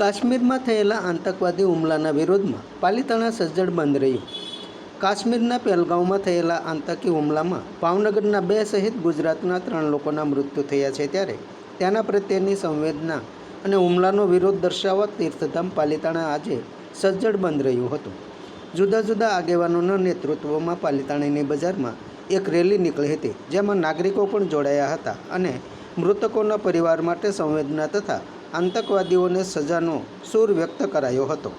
કાશ્મીરમાં થયેલા આતંકવાદી હુમલાના વિરોધમાં પાલિતાણા સજ્જડ બંધ રહ્યું. કાશ્મીરના પહેલગાંવમાં થયેલા આતંકી હુમલામાં ભાવનગરના બે સહિત ગુજરાતના ત્રણ લોકોના મૃત્યુ થયા છે ત્યારે તેના પ્રત્યેની સંવેદના અને હુમલાનો વિરોધ દર્શાવવા તીર્થધામ પાલિતાણા આજે સજ્જડ બંધ રહ્યું હતું. જુદા જુદા આગેવાનોના નેતૃત્વમાં પાલિતાણીની બજારમાં એક રેલી નીકળી હતી, જેમાં નાગરિકો પણ જોડાયા હતા અને મૃતકોના પરિવાર માટે સંવેદના તથા આતંકવાદીઓને સજાનો સૂર વ્યક્ત કરાયો હતો.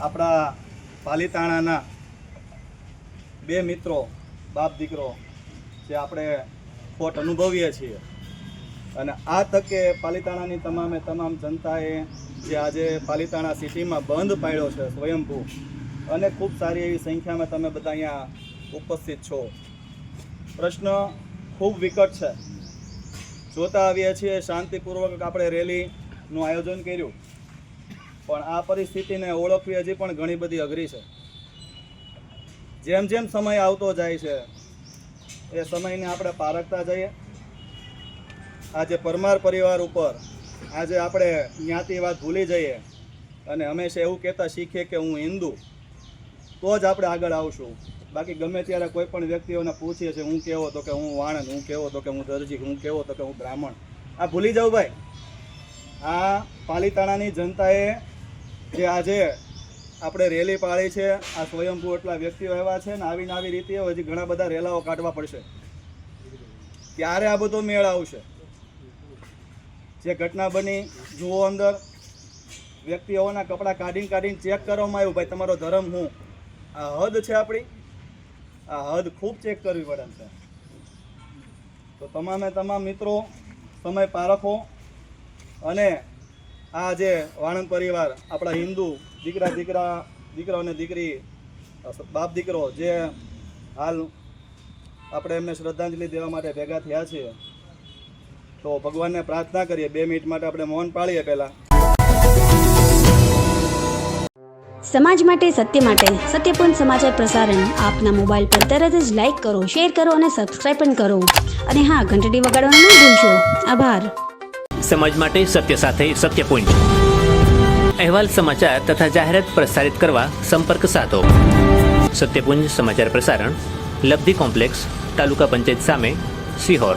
આપણા પાલીતાણાના બે મિત્રો, બાપ દીકરો, જે આપણે ખોટ અનુભવીએ છીએ. અને આ તકે પાલિતાણાની તમામે તમામ જનતાએ જે આજે પાલિતાણા સિટીમાં બંધ પાડ્યો છે સ્વયંભૂ, અને ખૂબ સારી એવી સંખ્યામાં તમે બધા અહીંયા ઉપસ્થિત છો. પ્રશ્ન ખૂબ વિકટ છે. જોતા આવીએ છીએ શાંતિપૂર્વક આપણે રેલીનું આયોજન કર્યું. પણ આ પરિસ્થિતિને ઓળખવી હજી પણ ઘણી બધી અઘરી છે. જેમ જેમ સમય આવતો જાય છે, એ સમયને આપણે પારખતા જઈએ. આજે પરમાર પરિવાર ઉપર આજે આપણે જ્ઞાતિવાદ ભૂલી જઈએ અને હંમેશા એવું કહેતા શીખીએ કે હું હિન્દુ, તો જ આપણે આગળ આવશું. બાકી ગમે ત્યારે કોઈ પણ વ્યક્તિઓને પૂછીએ છીએ, હું કેવો તો કે હું વાણંદ, હું કેવો તો કે હું દરજી, હું કેવો તો કે હું બ્રાહ્મણ? આ ભૂલી જાઉં ભાઈ. આ પાલીતાણાની જનતાએ જે આજે આપણે રેલી પાડી છે, આ સ્વયંભૂ એટલા વ્યક્તિઓ એવા છે ને આવીને આવી રીતે હજી ઘણા બધા રેલાઓ કાઢવા પડશે. ત્યારે આ બધો મેળ આવશે? જે ઘટના બની, જુઓ અંદર. વ્યક્તિઓના કપડાં કાઢીને કાઢીને ચેક કરવામાં આવ્યું, ભાઈ, તમારો ધર્મ હું? આ હદ છે આપણી. આ હદ ખૂબ ચેક કરવી પડે છે. તો તમામે તમામ મિત્રો, સમય પારખો. અને આ જે વાણંદ પરિવાર, આપણા હિન્દુ દીકરા દીકરા, દીકરો અને દીકરી, બાપ દીકરો, જે હાલ આપણે એમને શ્રદ્ધાંજલિ દેવા માટે ભેગા થયા છીએ. તો ભગવાનને પ્રાર્થના કરીએ. બે મિનિટ માટે આપણે મૌન પાળીએ પહેલા. સમાજ માટે સત્ય માટે સત્યપૂર્ણ સમાચાર પ્રસારણ આપના મોબાઈલ પર તરત જ લાઈક કરો શેર કરો અને સબસ્ક્રાઈબ પણ કરો. અને હા ઘંટડી વગાડવાનું ન ભૂલશો. આભાર. સમાજ માટે સત્ય સાથે સત્ય અહેવાલ સમાચાર તથા જાહેરાત પ્રસારિત કરવા સંપર્ક સાધો. સત્યપુંજ સમાચાર પ્રસારણ લબ્ધિ કોમ્પ્લેક્સ તાલુકા પંચાયત સામે સિહોર.